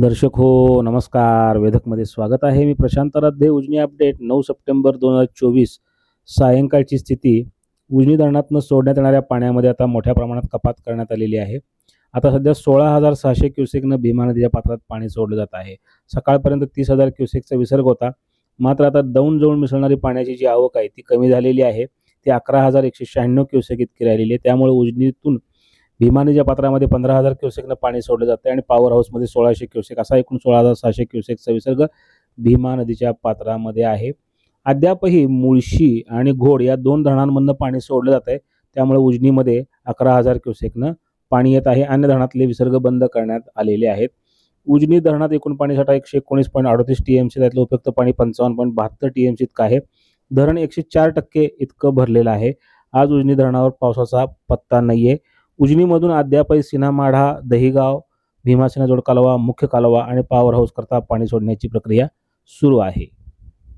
दर्शक हो नमस्कार. वेधकमध्ये स्वागत आहे. मी प्रशांत राध्ये उजनी अपडेट नऊ सप्टेंबर दोन हजार चोवीस. सायंकाळची स्थिती उजनी धरणातनं सोडण्यात येणाऱ्या पाण्यामध्ये आता मोठ्या प्रमाणात कपात करण्यात आलेली आहे. आता सध्या सोळा हजार सहाशे क्युसेकनं भीमा नदीच्या पात्रात पाणी सोडलं जात आहे. सकाळपर्यंत तीस हजार क्युसेकचा विसर्ग होता. मात्र आता दौन जवळ मिसळणारी पाण्याची जी आवक आहे ती कमी झालेली आहे. ती अकरा हजार एकशे शहाण्णव क्युसेक इतकी राहिलेली आहे. त्यामुळे उजनीतून भीमानीच्या पात्रामध्ये पंधरा हजार क्युसेकनं पाणी सोडलं जातं आणि पॉवर हाऊसमध्ये सोळाशे क्युसेक असा एकूण सोळा हजार सहाशे क्युसेकचा विसर्ग भीमा नदीच्या पात्रामध्ये आहे. अद्यापही मुळशी आणि घोड या दोन धरणांमधनं पाणी सोडलं जात आहे त्यामुळे उजनीमध्ये अकरा हजार क्युसेकनं पाणी येत आहे. अन्य धरणातले विसर्ग बंद करण्यात आलेले आहेत. उजनी धरणात एकूण पाणीसाठा एकशे एकोणीस पॉईंट अडतीस टी एम सी त्यातलं उपयुक्त पाणी पंचावन्न पॉईंट बहात्तर टी एम सी इतकं आहे. धरण एकशे चार टक्के इतकं भरलेलं आहे. आज उजनी धरणावर पावसाचा पत्ता नाही आहे उजनीमधून अद्यापही सिनामाढा दहिगाव भीमासेना जोड कालवा मुख्य कालवा आणि पॉवर हाऊस करता पाणी सोडण्याची प्रक्रिया सुरू आहे.